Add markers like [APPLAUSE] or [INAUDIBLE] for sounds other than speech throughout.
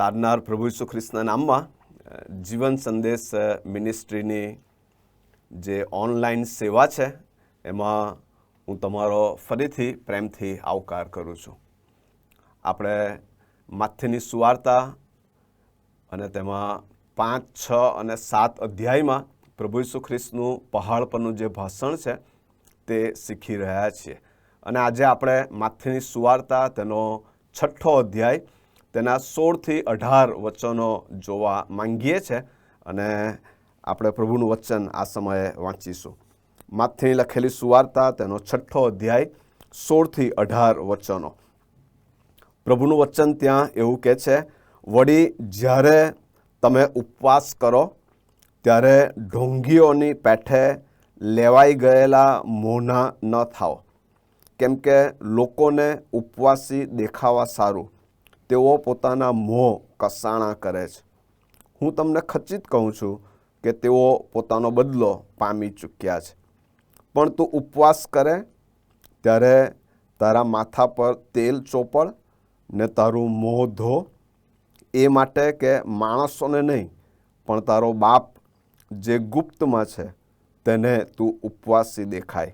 તારનાર પ્રભુ ઈસુ ખ્રિસ્તના નામમાં જીવન સંદેશ મિનિસ્ટ્રીની જે ઓનલાઈન સેવા છે, એમાં હું તમારો ફરીથી પ્રેમથી આવકાર કરું છું. આપણે માથેની સુવાર્તા અને તેમાં પાંચ, છ અને સાત અધ્યાયમાં પ્રભુ ઈસુ ખ્રિસ્તનું પહાડ પરનું જે ભાષણ છે, તે શીખી રહ્યા છીએ. અને આજે આપણે માથેની સુવાર્તા, તેનો છઠ્ઠો અધ્યાય તેના સોળથી અઢાર વચનો જોવા માંગીએ છીએ અને આપણે પ્રભુનું વચન આ સમયે વાંચીશું. માથેની લખેલી સુવાર્તા, તેનો છઠ્ઠો અધ્યાય, સોળથી અઢાર વચનો. પ્રભુનું વચન ત્યાં એવું કહે છે, વળી જ્યારે તમે ઉપવાસ કરો, ત્યારે ઢોંગીઓની પેઠે લેવાઈ ગયેલા મોના ન થાઓ. કેમ કે લોકોને ઉપવાસી દેખાવા સારું. તેઓ પોતાના મોં કસાણા કરે છે. હું તમને ખચિત કહું છું કે તેઓ પોતાનો બદલો પામી ચૂક્યા છે. પણ તું ઉપવાસ કરે ત્યારે તારા માથા પર તેલ ચોપડ ને તારું મોં ધો. એ માટે કે માણસોને નહીં, પણ તારો બાપ જે ગુપ્તમાં છે તેને તું ઉપવાસી દેખાય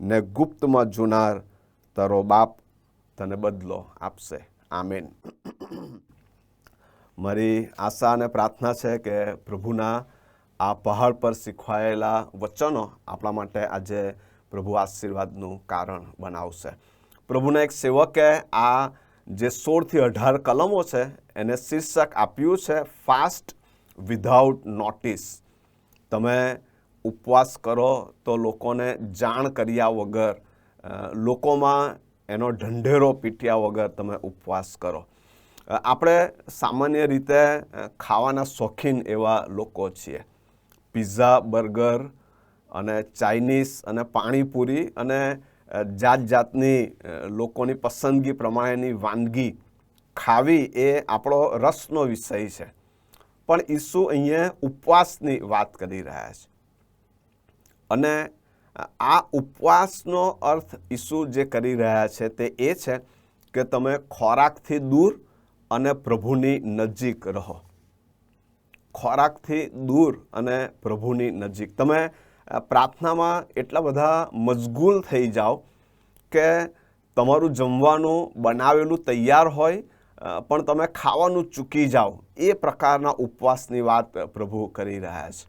ને ગુપ્તમાં જુનાર તારો બાપ તને બદલો આપશે. આમેન. મારી આશા અને પ્રાર્થના છે કે પ્રભુના આ પહાડ પર શીખવાયેલા વચનો આપણા માટે આજે પ્રભુ આશીર્વાદનું કારણ બનાવશે. પ્રભુના એક સેવકે આ જે સોળથી અઢાર કલમો છે, એને શીર્ષક આપ્યું છે ફાસ્ટ વિધાઉટ નોટિસ તમે ઉપવાસ કરો તો લોકોને જાણ કર્યા વગર લોકોમાં એનો ઢંઢેરો પીટ્યા વગર તમે ઉપવાસ કરો. આપણે સામાન્ય રીતે ખાવાના શોખીન એવા લોકો છીએ. પિઝા, બર્ગર અને ચાઇનીઝ અને પાણીપુરી અને જાત જાતની લોકોની પસંદગી પ્રમાણેની વાનગી ખાવી એ આપણો રસનો વિષય છે. પણ ઈસુ અહીંયા ઉપવાસની વાત કરી રહ્યા છે. અને આ ઉપવાસનો અર્થ ઈસુ જે કરી રહ્યા છે તે એ છે કે તમે ખોરાકથી દૂર અને પ્રભુની નજીક રહો. ખોરાકથી દૂર અને પ્રભુની નજીક. તમે પ્રાર્થનામાં એટલા બધા મશગુલ થઈ જાઓ કે તમારું જમવાનું બનાવેલું તૈયાર હોય પણ તમે ખાવાનું ચૂકી જાઓ. એ પ્રકારના ઉપવાસની વાત પ્રભુ કરી રહ્યા છે.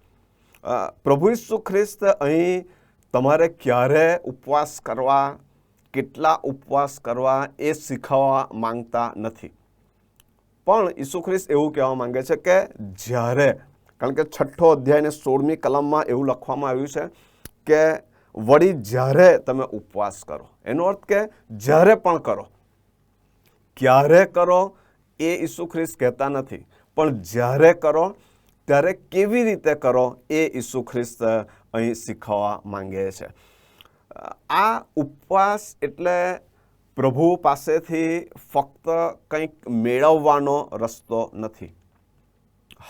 પ્રભુ ઈસુ ખ્રિસ્ત અહીં તમારે ક્યારે ઉપવાસ કરવા, કેટલા ઉપવાસ કરવા એ શીખવવા માંગતા નથી. પણ ઈસુ ખ્રિસ્ત એવું કહેવા માંગે છે કે જ્યારે, કારણ કે છઠ્ઠો અધ્યાય અને સોળમી કલમમાં એવું લખવામાં આવ્યું છે કે વળી જ્યારે તમે ઉપવાસ કરો. એનો અર્થ કે જ્યારે પણ કરો. ક્યારે કરો એ ઈસુ ખ્રિસ્ત કહેતા નથી. પણ જ્યારે કરો ત્યારે કેવી રીતે કરો એ ઈસુ ખ્રિસ્ત અહીં શીખવવા માંગે છે. આ ઉપવાસ એટલે પ્રભુ પાસેથી ફક્ત કંઈક મેળવવાનો રસ્તો નથી.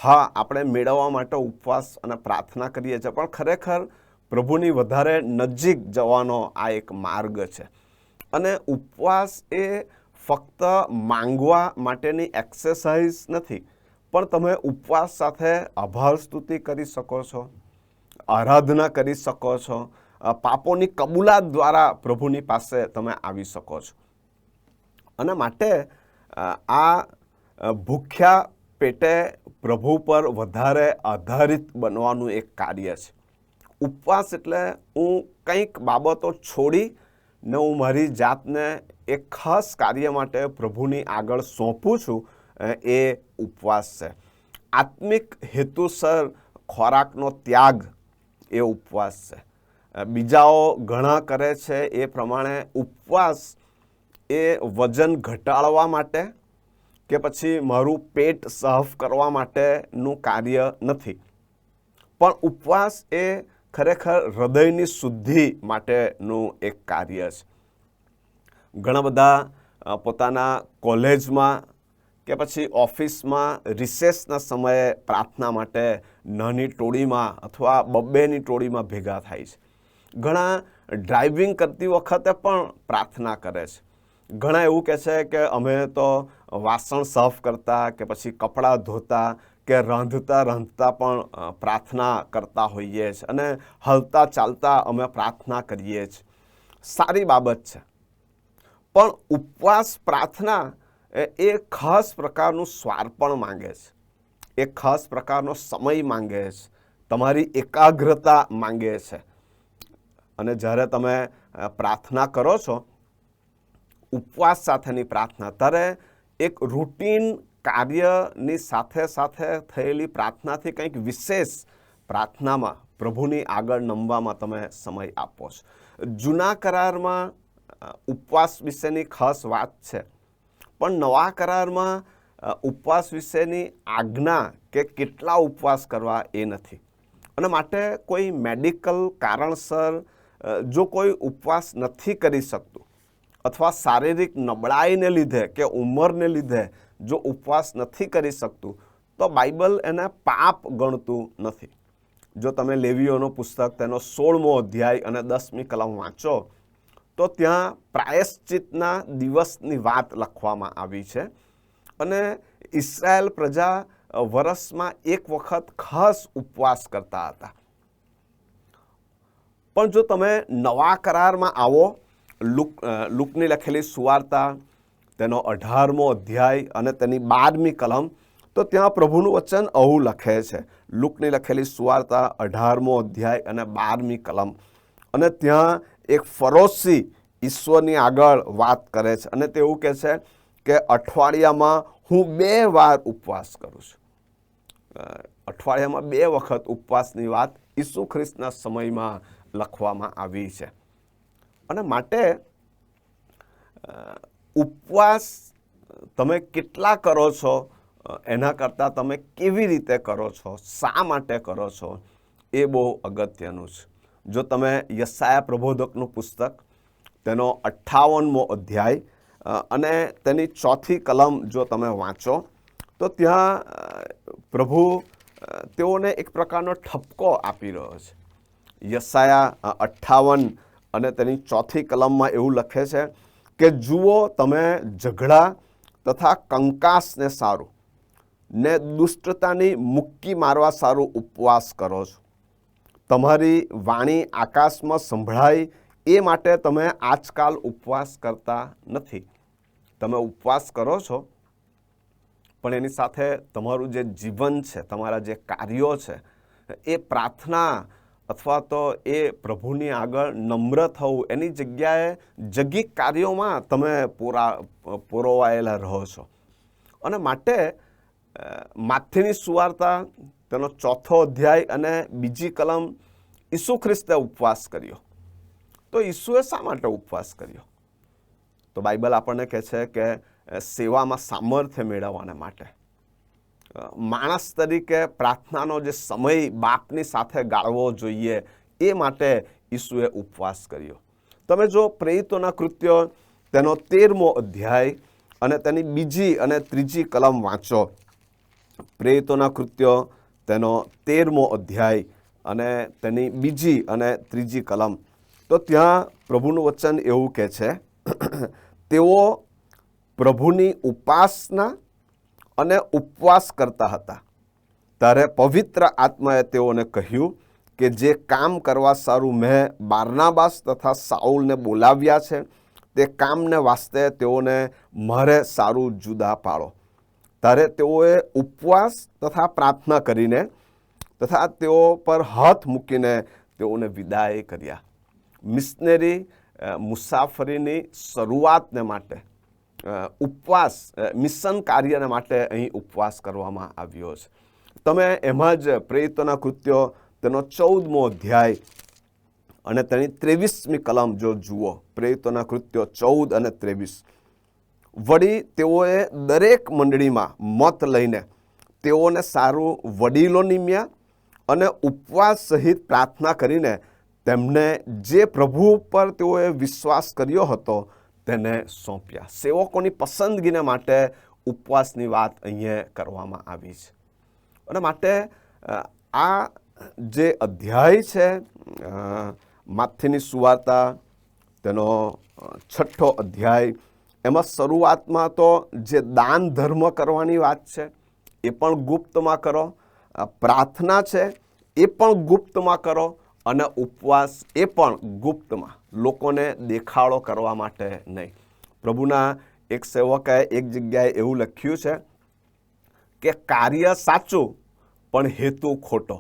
હા, આપણે મેળવવા માટે ઉપવાસ અને પ્રાર્થના કરીએ છીએ, પણ ખરેખર પ્રભુની વધારે નજીક જવાનો આ એક માર્ગ છે. અને ઉપવાસ એ ફક્ત માંગવા માટેની એક્સરસાઇઝ નથી પણ તમે ઉપવાસ સાથે આભાર સ્તુતિ કરી શકો છો, આરાધના કરી શકો છો પાપોની કબૂલાત દ્વારા પ્રભુની પાસે તમે આવી શકો છો. અને માટે આ ભૂખ્યા પેટે પ્રભુ પર વધારે આધારિત બનવાનું એક કાર્ય છે. ઉપવાસ એટલે હું કંઈક બાબતો છોડી ને હું મારી જાતને એક ખાસ કાર્ય માટે પ્રભુની આગળ સોંપું છું એ ઉપવાસ છે. આત્મિક હેતુસર ખોરાકનો ત્યાગ એ ઉપવાસ છે. બીજાઓ ઘણા કરે છે એ પ્રમાણે ઉપવાસ એ વજન ઘટાડવા માટે કે પછી મારું પેટ સાફ કરવા માટેનું કાર્ય નથી. પણ ઉપવાસ એ ખરેખર હૃદયની શુદ્ધિ માટેનું એક કાર્ય છે. ઘણા બધા પોતાના કોલેજમાં કે પછી ઓફિસમાં રિસેસના સમયે પ્રાર્થના માટે નાની ટોળીમાં અથવા બબ્બેની ટોળીમાં ભેગા થાય છે. ઘણા ડ્રાઇવિંગ કરતી વખતે પણ પ્રાર્થના કરે છે. ઘણા એવું કહે છે કે અમે તો વાસણ સાફ કરતા કે પછી કપડાં ધોતા કે રાંધતા રાંધતા પણ પ્રાર્થના કરતા હોઈએ છીએ અને હલતા ચાલતા અમે પ્રાર્થના કરીએ છીએ સારી બાબત છે. પણ ઉપવાસ પ્રાર્થના એ ખાસ પ્રકારનું સ્વાર્પણ માંગે છે. એ ખાસ પ્રકારનો સમય માંગે છે. તમારી એકાગ્રતા માંગે છે. અને જ્યારે તમે પ્રાર્થના કરો છો, ઉપવાસ સાથેની પ્રાર્થના, ત્યારે એક રૂટીન કાર્યની સાથે સાથે થયેલી પ્રાર્થનાથી કંઈક વિશેષ પ્રાર્થનામાં, પ્રભુની આગળ નમવામાં તમે સમય આપો છો. જૂના કરારમાં ઉપવાસ વિશેની ખાસ વાત છે. પણ નવા કરારમાં ઉપવાસ વિશેની આજ્ઞા કે કેટલા ઉપવાસ કરવા એ નથી. અને માટે કોઈ મેડિકલ કારણસર જો કોઈ ઉપવાસ નથી કરી શકતું, અથવા શારીરિક નબળાઈને લીધે કે ઉંમરને લીધે જો ઉપવાસ નથી કરી શકતું, તો બાઇબલ એને પાપ ગણતું નથી. જો તમે લેવીઓનો પુસ્તક તેનો સોળમો અધ્યાય અને દસમી કલમ વાંચો તો ત્યાં પ્રાયશ્ચિતના દિવસની વાત લખવામાં આવી છે. અને ઇસરાયેલ પ્રજા વરસમાં એક વખત ખાસ ઉપવાસ કરતા હતા. પણ જો તમે નવા કરારમાં આવો, લુક લુકની લખેલી સુવાર્તા, તેનો અઢારમો અધ્યાય અને તેની બારમી કલમ, તો ત્યાં પ્રભુનું વચન આવું લખે છે. લુકની લખેલી સુવાર્તા, અઢારમો અધ્યાય અને બારમી કલમ. અને ત્યાં એક ફરોશી ઈશ્વરની આગળ વાત કરે છે અને તે એવું કહે છે કે અઠવાડિયામાં હું બે વાર ઉપવાસ કરું છું. અઠવાડિયામાં બે વખત ઉપવાસની વાત ઈસુ ખ્રિસ્તના સમયમાં લખવામાં આવી છે. અને માટે ઉપવાસ તમે કેટલા કરો છો? એના કરતાં તમે કેવી રીતે કરો છો? શા માટે કરો છો? એ બહુ અગત્યનું છે. જો તમે યસાયા પ્રબોધકનું પુસ્તક, તેનો અઠ્ઠાવનમો અધ્યાય અને તેની ચોથી કલમ જો તમે વાંચો, તો ત્યાં પ્રભુ તેઓને એક પ્રકારનો ઠપકો આપી રહ્યો છે. યસાયા અઠ્ઠાવન અને તેની ચોથી કલમમાં એવું લખે છે કે, જુઓ, તમે ઝઘડા તથા કંકાસને સારું, ને દુષ્ટતાની મુક્કી મારવા સારું ઉપવાસ કરો છો. તમારી વાણી આકાશમાં સંભળાય, એ માટે તમે આજકાલ ઉપવાસ કરતા નથી. તમે ઉપવાસ કરો છો, પણ એની સાથે તમારું જે જીવન છે, તમારા જે કાર્યો છે, એ પ્રાર્થના અથવા તો એ પ્રભુની આગળ નમ્ર થવું, એની જગ્યાએ જગીક કાર્યોમાં તમે પૂરા, પુરોવાયેલા રહો છો. અને માટે માથેની સુવાર્તા તેનો ચોથો અધ્યાય અને બીજી કલમ ઈસુ ખ્રિસ્તે ઉપવાસ કર્યો. તો ઈસુએ શા માટે ઉપવાસ કર્યો? તો બાઇબલ આપણને કહે છે કે સેવામાં સામર્થ્ય મેળવવાને માટે. માણસ તરીકે પ્રાર્થનાનો જે સમય બાપની સાથે ગાળવો જોઈએ એ માટે ઈસુએ ઉપવાસ કર્યો. તમે જો પ્રેરિતોના કૃત્યો તેનો તેરમો અધ્યાય અને તેની બીજી અને ત્રીજી કલમ વાંચો, પ્રેરિતોના કૃત્યો તેનો તેરમો અધ્યાય અને તેની બીજી અને ત્રીજી કલમ. તો ત્યાં પ્રભુનું વચન એવું કહે છે, [CLEARS THROAT] તેઓ પ્રભુની ઉપાસના અને ઉપવાસ કરતા હતા. ત્યારે પવિત્ર આત્માએ તેઓને કહ્યું કે જે કામ કરવા સારું મેં બારનાબાસ તથા સાઉલને બોલાવ્યા છે, તે કામને વાસ્તે તેઓને મારે સારું જુદા પાડો. ત્યારે તેઓએ ઉપવાસ તથા પ્રાર્થના કરીને તથા તેઓ પર હાથ મૂકીને તેઓને વિદાય કર્યા. મિશનરી મુસાફરીની શરૂઆતને માટે ઉપવાસ મિશન કાર્યને માટે અહીં ઉપવાસ કરવામાં આવ્યો છે. તમે એમાં જ પ્રેરિતોના કૃત્યો, તેનો ચૌદમો અધ્યાય અને તેની ત્રેવીસમી કલમ જો જુઓ, પ્રેરિતોના કૃત્યો ચૌદ અને ત્રેવીસ. વળી તેઓએ દરેક મંડળીમાં મત લઈને તેઓને સારું વડીલો નિમ્યા અને ઉપવાસ સહિત પ્રાર્થના કરીને તેમને જે પ્રભુ પર તેઓએ વિશ્વાસ કર્યો હતો તેને સોંપ્યા. સેવકોની પસંદગીને માટે ઉપવાસની વાત અહીંયા કરવામાં આવી છે. અને માટે આ જે અધ્યાય છે માથેની સુવાર્તા, તેનો છઠ્ઠો અધ્યાય એમાં શરૂઆતમાં તો જે દાન ધર્મ કરવાની વાત છે, એ પણ ગુપ્તમાં કરો. પ્રાર્થના છે, એ પણ ગુપ્તમાં કરો અને ઉપવાસ એ પણ ગુપ્તમાં. લોકોને દેખાડો કરવા માટે નહીં. પ્રભુના એક સેવકે એક જગ્યાએ એવું લખ્યું છે કે કાર્ય સાચું, પણ હેતુ ખોટો.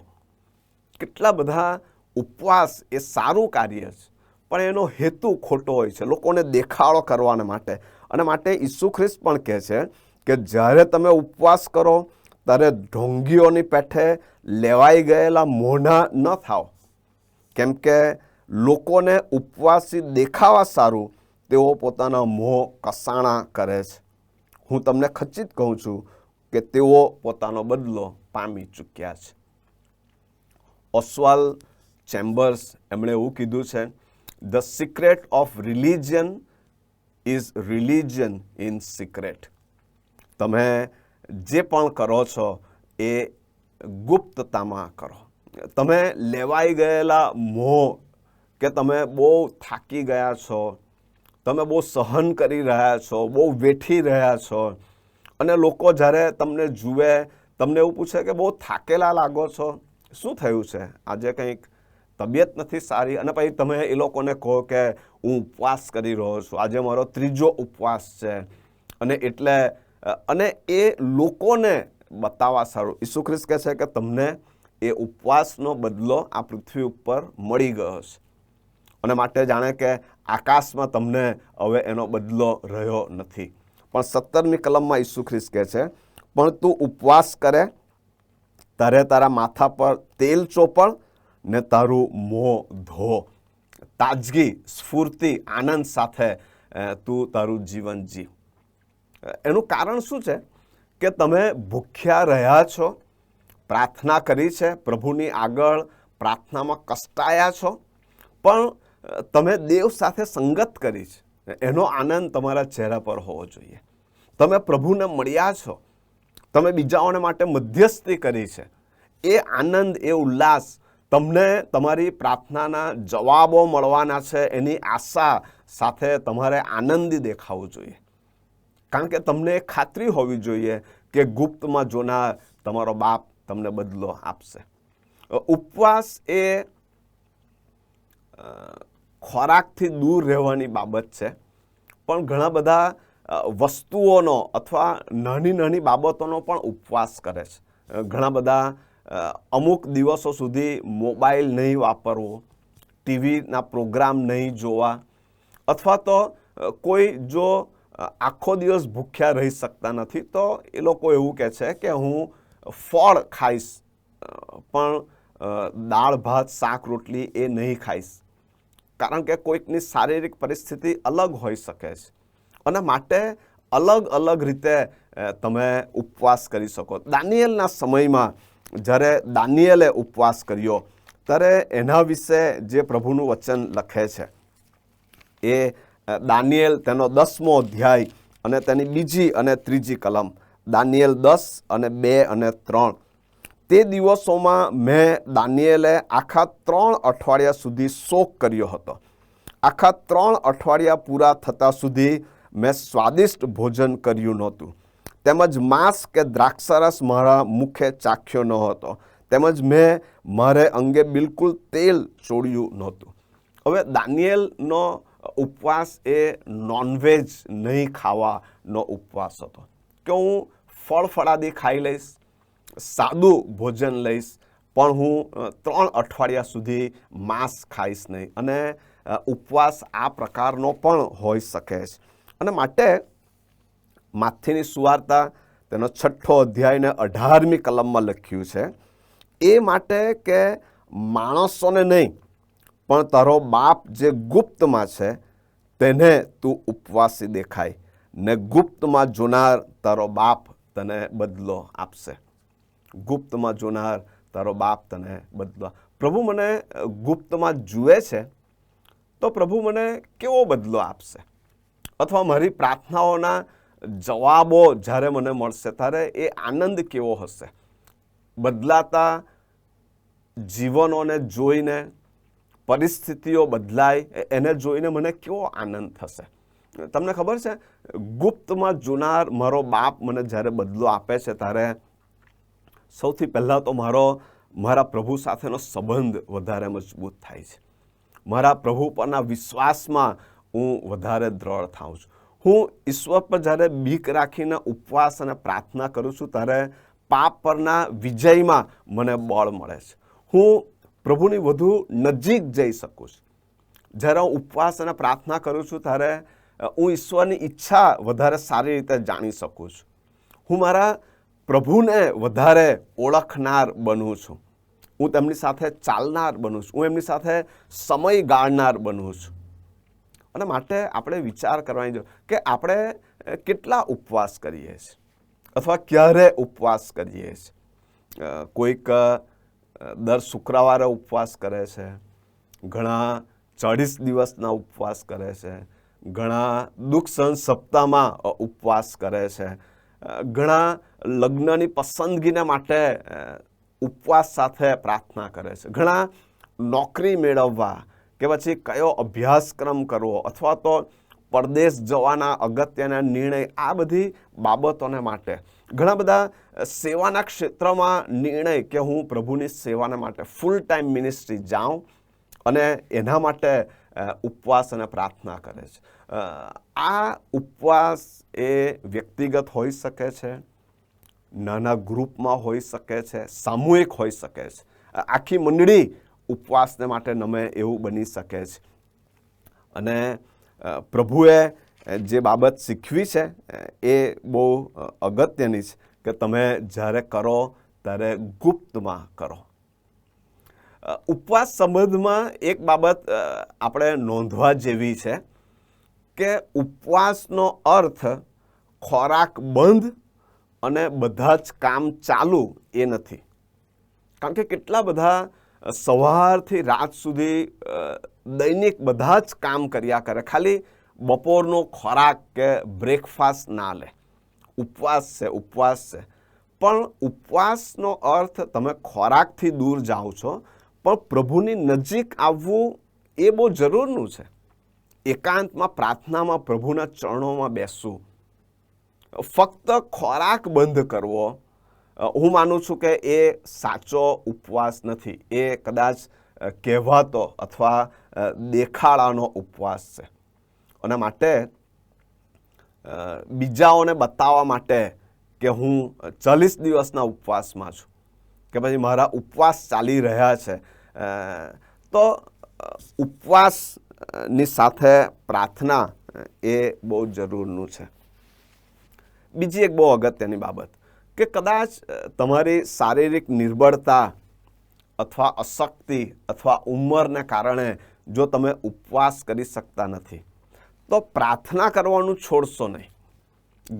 કેટલા બધા ઉપવાસ એ સારું કાર્ય છે. પણ એનો હેતુ ખોટો હોય છે. લોકોને દેખાડો કરવાને માટે. અને માટે ઈસુ ખ્રિસ્ત પણ કહે છે કે જ્યારે તમે ઉપવાસ કરો, ત્યારે ઢોંગીઓની પેઠે લેવાઈ ગયેલા મોઢા ન થાવ કેમ કે લોકોને ઉપવાસી દેખાવા સારું, તેઓ પોતાના મોં કસાણા કરે છે. હું તમને ખચિત કહું છું કે તેઓ પોતાનો બદલો પામી ચૂક્યા છે. ઓસ્વાલ ચેમ્બર્સ એમણે એવું કીધું છે the secret of religion is religion in secret તમે જે પણ કરો છો એ ગુપ્તતામાં કરો. તમે લેવાઈ ગયેલા મોહ કે તમે બહુ થાકી ગયા છો, તમે બહુ સહન કરી રહ્યા છો, બહુ વેઠી રહ્યા છો અને લોકો જ્યારે તમને જુએ, તમને એવું પૂછે કે બહુ થાકેલા લાગો છો, શું થયું છે? આજે કંઈક તબિયત નથી સારી અને પછી તમે એ લોકોને કહો કે હું ઉપવાસ કરી રહ્યો છું. આજે મારો ત્રીજો ઉપવાસ છે. અને એટલે અને એ લોકોને બતાવવા સારું. ઈસુ ખ્રિસ્ત કહે છે કે તમને એ ઉપવાસનો બદલો આ પૃથ્વી ઉપર મળી ગયો છે. અને માટે જાણે કે આકાશમાં તમને હવે એનો બદલો રહ્યો નથી. પણ સત્તરની કલમમાં ઈસુ ખ્રિસ્ત કહે છે, પણ તું ઉપવાસ કરે, તારે તારા માથા પર તેલ ચોપણ ને તારું મોં ધો. તાજગી, સ્ફૂર્તિ, આનંદ સાથે તું તારું જીવન જી એનું કારણ શું છે? કે તમે ભૂખ્યા રહ્યા છો, પ્રાર્થના કરી છે, પ્રભુની આગળ પ્રાર્થનામાં કષ્ટાયા છો, પણ તમે દેવ સાથે સંગત કરી છે. એનો આનંદ તમારા ચહેરા પર હોવો જોઈએ. તમે પ્રભુને મળ્યા છો. તમે બીજાઓને માટે મધ્યસ્થી કરી છે. એ આનંદ, એ ઉલ્લાસ તમને તમારી પ્રાર્થનાના જવાબો મળવાના છે એની આશા સાથે તમારે આનંદી દેખાવું જોઈએ. કારણ કે તમને ખાતરી હોવી જોઈએ કે ગુપ્તમાં જોનાર તમારો બાપ તમને બદલો આપશે. ઉપવાસ એ ખોરાકથી દૂર રહેવાની બાબત છે. પણ ઘણા બધા વસ્તુઓનો અથવા નાની નાની બાબતોનો પણ ઉપવાસ કરે છે. ઘણા બધા અમુક દિવસો સુધી મોબાઈલ નહીં વાપરવો, ટીવીના પ્રોગ્રામ નહીં જોવા, અથવા તો કોઈ જો આખો દિવસ ભૂખ્યા રહી શકતા નથી, તો એ લોકો એવું કહે છે કે હું ફળ ખાઈશ પણ દાળ, ભાત, શાક, રોટલી એ નહીં ખાઈશ. કારણ કે કોઈકની શારીરિક પરિસ્થિતિ અલગ હોઈ શકે છે. અને માટે અલગ અલગ રીતે તમે ઉપવાસ કરી શકો. દાનિયેલના સમયમાં જ્યારે દાનિયેલે ઉપવાસ કર્યો, ત્યારે એના વિશે જે પ્રભુનું વચન લખે છે, એ દાનિયેલ તેનો દસમો અધ્યાય અને તેની બીજી અને ત્રીજી કલમ, દાનિયેલ દસ અને બે અને ત્રણ. તે દિવસોમાં મેં દાનિયેલે આખા ત્રણ અઠવાડિયા સુધી શોક કર્યો હતો. આખા ત્રણ અઠવાડિયા પૂરા થતાં સુધી મેં સ્વાદિષ્ટ ભોજન કર્યું નહોતું. તેમજ માંસ કે દ્રાક્ષરસ મારા મુખે ચાખ્યો ન હતો તેમજ મેં મારે અંગે બિલકુલ તેલ ચોળ્યું નહોતું. હવે દાનિયેલનો ઉપવાસ એ નોનવેજ નહીં ખાવાનો ઉપવાસ હતો. કે હું ફળ ફળાદી ખાઈ લઈશ, સાદું ભોજન લઈશ, પણ હું ત્રણ અઠવાડિયા સુધી માંસ ખાઈશ નહીં. અને ઉપવાસ આ પ્રકારનો પણ હોઈ શકે છે. અને માટે માથીની સુવાર્તા તેનો છઠ્ઠો અધ્યાય ને અઢારમી કલમમાં લખ્યું છે. એ માટે કે માણસોને નહીં, પણ તારો બાપ જે ગુપ્તમાં છે, તેને તું ઉપવાસી દેખાય ને ગુપ્તમાં જોનાર તારો બાપ તને બદલો આપશે. ગુપ્તમાં જોનાર તારો બાપ તને બદલો પ્રભુ મને ગુપ્તમાં જુએ છે, તો પ્રભુ મને કેવો બદલો આપશે? અથવા મારી પ્રાર્થનાઓના જવાબો જ્યારે મને મળશે ત્યારે એ આનંદ કેવો હશે? બદલાતા જીવનોને જોઈને, પરિસ્થિતિઓ બદલાય એને જોઈને મને કેવો આનંદ થશે? તમને ખબર છે, ગુપ્તમાં જુનાર મારો બાપ મને જ્યારે બદલો આપે છે ત્યારે સૌથી પહેલાં તો મારો, મારા પ્રભુ સાથેનો સંબંધ વધારે મજબૂત થાય છે. મારા પ્રભુ પરના વિશ્વાસમાં હું વધારે દ્રઢ થાઉં છું. હું ઈશ્વર પર જ્યારે બીક રાખીને ઉપવાસ અને પ્રાર્થના કરું છું, ત્યારે પાપ પરના વિજયમાં મને બળ મળે છે. હું પ્રભુની વધુ નજીક જઈ શકું છું. જ્યારે હું ઉપવાસ અને પ્રાર્થના કરું છું, ત્યારે હું ઈશ્વરની ઈચ્છા વધારે સારી રીતે જાણી શકું છું. હું મારા પ્રભુને વધારે ઓળખનાર બનું છું. હું તેમની સાથે ચાલનાર બનું છું. હું એમની સાથે સમય ગાળનાર બનું છું. અને માટે આપણે વિચાર કરવાની જરૂર કે આપણે કેટલા ઉપવાસ કરીએ છીએ? અથવા ક્યારે ઉપવાસ કરીએ છીએ? કોઈક દર શુક્રવારે ઉપવાસ કરે છે, ઘણા ચાળીસ દિવસના ઉપવાસ કરે છે, ઘણા દુઃખ સહન સપ્તાહમાં ઉપવાસ કરે છે ઘણા લગ્નની પસંદગીના માટે ઉપવાસ સાથે પ્રાર્થના કરે છે, ઘણા નોકરી મેળવવા કે પછી કયો અભ્યાસક્રમ કરવો અથવા તો પરદેશ જવાના અગત્યના નિર્ણય, આ બધી બાબતોને માટે. ઘણા બધા સેવાના ક્ષેત્રમાં નિર્ણય કે હું પ્રભુની સેવાના માટે ફૂલ ટાઈમ મિનિસ્ટ્રી જાઉં અને એના માટે ઉપવાસ અને પ્રાર્થના કરે છે. આ ઉપવાસ એ વ્યક્તિગત હોઈ શકે છે, નાના ગ્રુપમાં હોઈ શકે છે, સામૂહિક હોઈ શકે છે. આખી મંડળી ઉપવાસને માટે નમે એવું બની શકે છે. અને પ્રભુએ જે બાબત શીખવી છે એ બહુ અગત્યની છે કે તમે જ્યારે કરો ત્યારે ગુપ્તમાં કરો. ઉપવાસ સંબંધમાં એક બાબત આપણે નોંધવા જેવી છે કે ઉપવાસનો અર્થ ખોરાક બંધ અને બધા જ કામ ચાલુ એ નથી. કારણ કે કેટલા બધા સવારથી રાત સુધી દૈનિક બધા જ કામ કર્યા કરે. ખાલી બપોરનો ખોરાક કે બ્રેકફાસ્ટ ના લે. ઉપવાસ છે ઉપવાસ છે. પણ ઉપવાસનો અર્થ તમે ખોરાકથી દૂર જાઓ છો, પણ પ્રભુની નજીક આવવું એ બહુ જરૂરનું છે. એકાંતમાં, પ્રાર્થનામાં પ્રભુના ચરણોમાં બેસવું. ફક્ત ખોરાક બંધ કરવો હું માનું છું કે એ સાચો ઉપવાસ નથી. એ કદાચ કહેવાતો અથવા દેખાડાનો ઉપવાસ છે. અને માટે બીજાઓને બતાવવા માટે કે હું ચાલીસ દિવસના ઉપવાસમાં છું. કે પછી મારા ઉપવાસ ચાલી રહ્યા છે. તો ઉપવાસની સાથે પ્રાર્થના એ બહુ જરૂરનું છે. બીજી એક બહુ અગત્યની બાબત. કે કદાચ તમારી શારીરિક નિર્બળતા અથવા અશક્તિ અથવા ઉંમરને કારણે જો તમે ઉપવાસ કરી શકતા નથી, તો પ્રાર્થના કરવાનું છોડશો નહીં.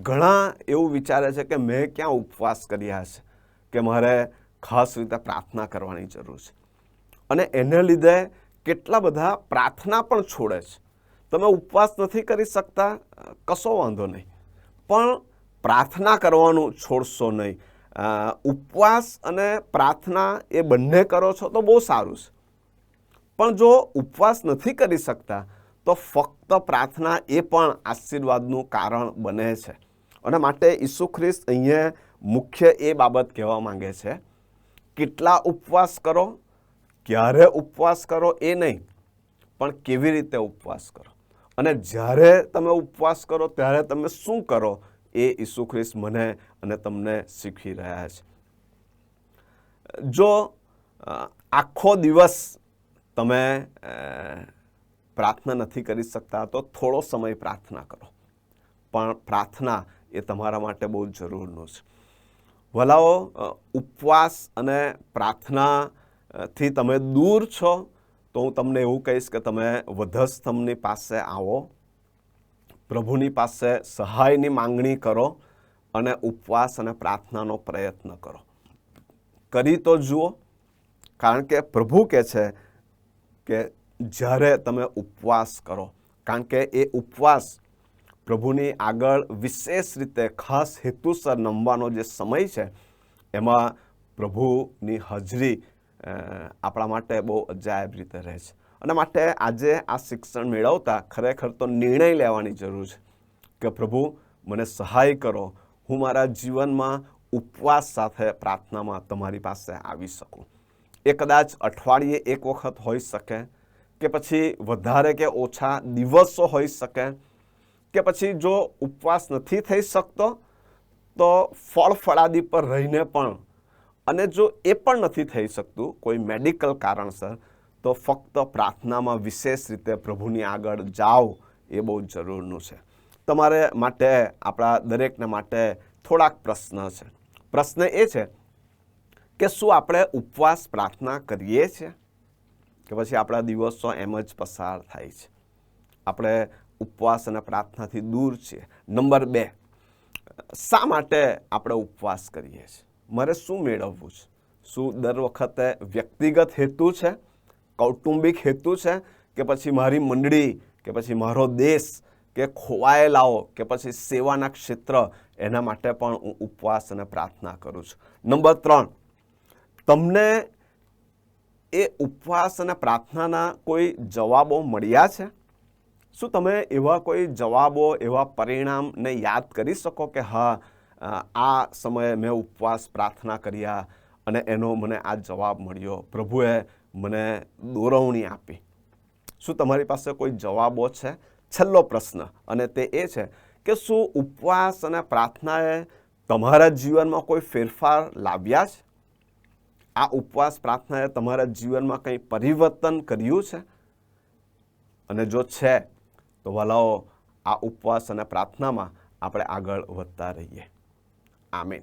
ઘણા એવું વિચારે છે કે મેં ક્યાં ઉપવાસ કર્યા છે, કે મારે ખાસ રીતે પ્રાર્થના કરવાની જરૂર છે. અને એને લીધે કેટલા બધા પ્રાર્થના પણ છોડે છે. તમે ઉપવાસ નથી કરી શકતા કશો વાંધો નહીં. પણ પ્રાર્થના કરવાનું છોડશો નહીં. ઉપવાસ અને પ્રાર્થના એ બંને કરો છો તો બહુ સારું છે. પણ જો ઉપવાસ નથી કરી શકતા, તો ફક્ત પ્રાર્થના એ પણ આશીર્વાદનું કારણ બને છે. અને માટે ઈસુ ખ્રિસ્ત અહીંયા મુખ્ય એ બાબત કહેવા માંગે છે, કેટલા ઉપવાસ કરો? ક્યારે ઉપવાસ કરો એ નહીં, પણ કેવી રીતે ઉપવાસ કરો? અને જ્યારે તમે ઉપવાસ કરો, ત્યારે તમે શું કરો? એ ઈસુ ખ્રિસ્ત મને અને તમને શીખવી રહ્યા છે. જો આખો દિવસ તમે પ્રાર્થના નથી કરી શકતા, તો થોડો સમય પ્રાર્થના કરો. પણ પ્રાર્થના એ તમારા માટે બહુ જરૂરનું છે. વલાઓ ઉપવાસ અને પ્રાર્થનાથી તમે દૂર છો, તો હું તમને એવું કહીશ કે તમે વધસ્તંભની પાસે આવો. પ્રભુની પાસે સહાયની માંગણી કરો અને ઉપવાસ અને પ્રાર્થનાનો પ્રયત્ન કરો. કરી તો જુઓ, કારણ કે પ્રભુ કહે છે કે જ્યારે તમે ઉપવાસ કરો, કારણ કે એ ઉપવાસ પ્રભુની આગળ વિશેષ રીતે ખાસ હેતુસર નમવાનો જે સમય છે, એમાં પ્રભુની હાજરી આપણા માટે બહુ અજાયબ રીતે રહે છે. અને માટે આજે આ શિક્ષણ મેળવતા ખરેખર તો નિર્ણય લેવાની જરૂર છે કે પ્રભુ, મને સહાય કરો. હું મારા જીવનમાં ઉપવાસ સાથે પ્રાર્થનામાં તમારી પાસે આવી શકું. એ કદાચ અઠવાડિયે એક વખત હોઈ શકે, કે પછી વધારે કે ઓછા દિવસો હોઈ શકે, કે પછી જો ઉપવાસ નથી થઈ શકતો, તો ફળ ફળાદી પર રહીને પણ, અને જો એ પણ નથી થઈ શકતું, કોઈ મેડિકલ કારણસર તો ફક્ત પ્રાર્થનામાં વિશેષ રીતે પ્રભુની આગળ જાઓ એ બહુ જરૂરનું છે. તમારે માટે, આપણા દરેકને માટે થોડાક પ્રશ્ન છે. પ્રશ્ન એ છે કે શું આપણે ઉપવાસ પ્રાર્થના કરીએ છીએ? કે પછી આપણા દિવસો એમ જ પસાર થાય છે? આપણે ઉપવાસ અને પ્રાર્થનાથી દૂર છીએ. નંબર બે, શા માટે આપણે ઉપવાસ કરીએ છીએ? મારે શું મેળવવું છે? શું દર વખતે વ્યક્તિગત હેતુ છે? કૌટુંબિક હેતુ છે કે પછી મારી મંડળી, કે પછી મારો દેશ, કે ખોવાયેલાઓ, કે પછી સેવાના ક્ષેત્ર, એના માટે પણ હું ઉપવાસ અને પ્રાર્થના કરું છું. નંબર ત્રણ, તમને એ ઉપવાસ અને પ્રાર્થનાના કોઈ જવાબો મળ્યા છે? શું તમે એવા કોઈ જવાબો, એવા પરિણામને યાદ કરી શકો કે હા, આ સમયે મેં ઉપવાસ પ્રાર્થના કર્યા અને એનો મને આ જવાબ મળ્યો. પ્રભુએ મને દોરવણી આપી. શું તમારી પાસે કોઈ જવાબો છે? છેલ્લો પ્રશ્ન. અને તે એ છે કે શું ઉપવાસ અને પ્રાર્થનાએ તમારા જીવનમાં કોઈ ફેરફાર લાવ્યા છે? આ ઉપવાસ પ્રાર્થનાએ તમારા જીવનમાં કંઈ પરિવર્તન કર્યું છે? અને જો છે, તો વલાઓ આ ઉપવાસ અને પ્રાર્થનામાં આપણે આગળ વધતા રહીએ. આમીન.